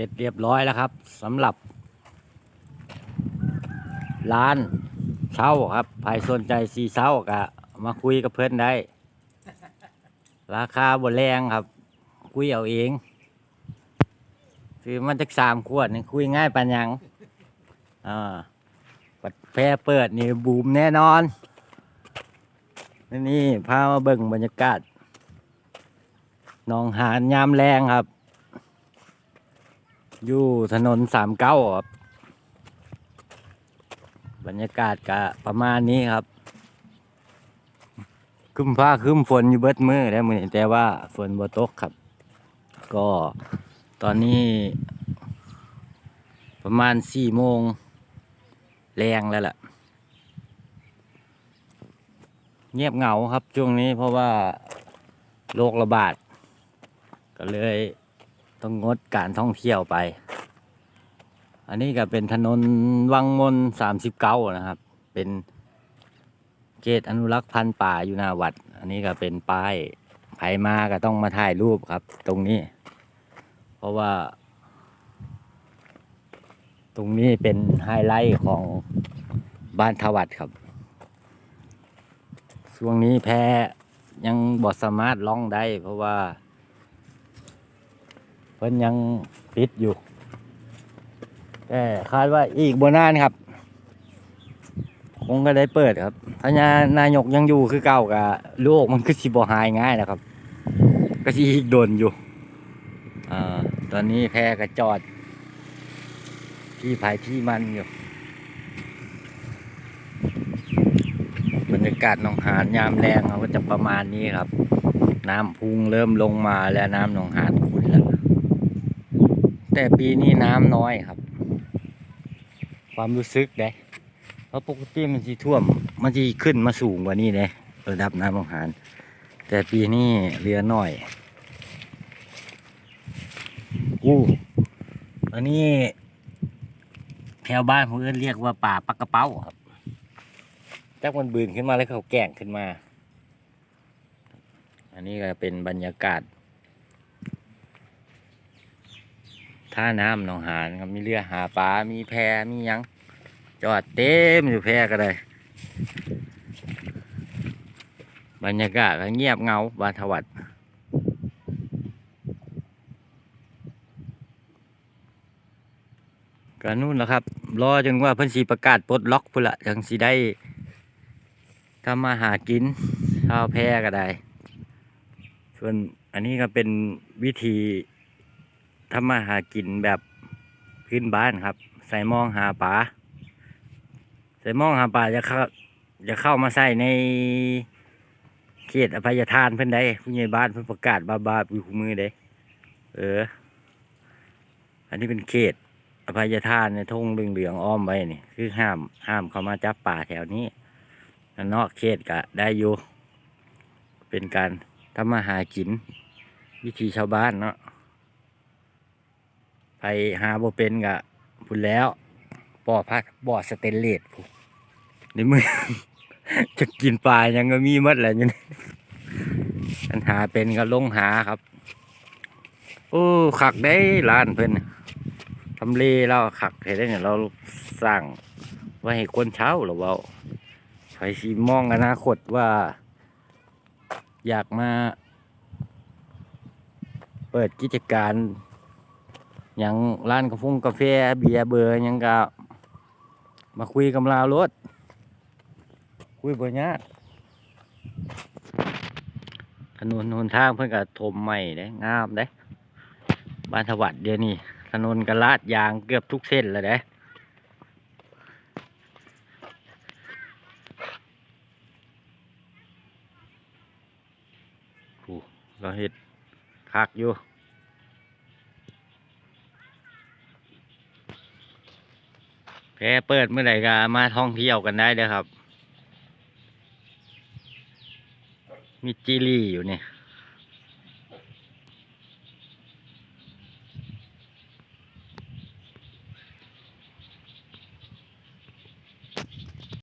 ร็จเรียบร้อยแล้วครับสำหรับ ร้านเช่าครับใครสนใจสีเช่าก็มาคุยกับเพื่อนได้ ราคาบนแรงครับ คุยเอาเอง คือมันจะสามขวดนี่คุยง่ายปันยังอ่าปัดแพรเปิดนี่บูมแน่นอนนี่นี่พามาเบิ่งบรรยากาศหนองหานยามแรงครับ อยู่ถนนสามเก้าครับ บรรยากาศกะประมาณนี้ครับครึมฟ้าครึมฝนอยู่เบิดมือแล้วมือแต่ว่าฝนบ่ตกครับ ก็ตอนนี้ ประมาณสี่โมงแรงแล้วล่ะ เงียบเหงาครับช่วงนี้เพราะว่าโรคระบาด ก็เลย ต้องงดการท่องเที่ยวไป อันนี้ก็เป็นถนนวังมนสามสิบเก้านะครับ เป็นเขตอนุรักษ์พันธุ์ป่าอยู่นาวัด อันนี้ก็เป็นป้ายไผมาก็ต้องมาถ่ายรูปครับ ตรงนี้ เพราะว่า ตรงนี้เป็นไฮไลท์ของบ้านทวัดครับ ช่วงนี้แพ้ยังบอสามารถล่องได้เพราะว่า เพิ่นยังปิดอยู่ แต่คาดว่าอีกบนนานครับ คงก็ได้เปิดครับ ถ้านานายกยังอยู่คือเก่ากับโลกมันคือสิบหายง่ายนะครับ ก็สิอีกโดนอยู่อตอนนี้แพก็จอด ที่ภายที่มันอยู่ บรรยากาศหนองหานยามแรงครับก็จะประมาณนี้ครับ น้ำพุงเริ่มลงมาแล้วน้ำหนองหานขุ่นแล้ว แต่ปีนี้น้ำน้อยครับ ความรู้สึกเด้เพราะปกติมันจะท่วม มันจะขึ้นมาสูงกว่านี้เลยระดับน้ำลงหาร แต่ปีนี้เรือน้อยอู้อันนี้แถวบ้านผมเรียกว่าป่าปักกระเป้าครับจักมันบืนขึ้นมาแล้วเขาแก่งขึ้นมา อันนี้ก็เป็นบรรยากาศ ท่าน้ำหนองหานครับมีเรือหาปลา มีแพมียังจอดเต็มอยู่แพก็ได้บรรยากาศก็เงียบเงาบาทวัดก็นู่นแหละครับ รอจนว่าเพิ่นสีประกาศปลดล็อกพุ่นละจังสีได้ทำมาหากินชาวแพก็ได้ ส่วนอันนี้ก็เป็นวิธี ทำมาหากินแบบพื้นบ้านครับ ใส่มองหาปลาใส่มองหาปลาจะเข้าจะเข้ามาใส่ในเขตอภัยทานเพิ่นได้ผู้ใหญ่บ้านเพิ่นประกาศบาบาอยู่คู่มือเด้เออ อันนี้เป็นเขตอภัยทานในทงเหลืองๆอ้อมไว้นี่ คือห้ามห้ามเขามาจับป่าแถวนี้นนอกเขตก็ได้อยู่ เป็นการทำมาหากิน วิธีชาวบ้านเนาะ ไปหาบ่เป็นกะพุ่นแล้วบ่อพักบ่อสเตนเลสพู้นในมือจะกินปลายังก็มีหมัดแหละอยู่นี่ปัญหาเป็นก็ลงหาครับ โอ้ขักได้ร้านเพิ่นน่ะทำเลเราขักเห็นได้เนี่ยเราสร้างไว้ให้คนเช่าหรือเปล่าใครสิมองอนาคตว่า อยากมา เปิดกิจการ ย่างร้านกาแฟกาแฟเบียร์เบอร์ยังก็มาคุยกับเรารถคุยบ่ยากถนนหนทางเพิ่นก็ถมใหม่เด้งามเด้บ้านถวัดเดียวนี้ถนนก็ลาดยางเกือบทุกเส้นแล้วเด้โอ้เราเฮ็ดคักอยู่ แพรเปิดเมื่อไหร่ก็มาท่องเที่ยวกันได้เด้อครับ มีจิลี่อยู่เนี่ย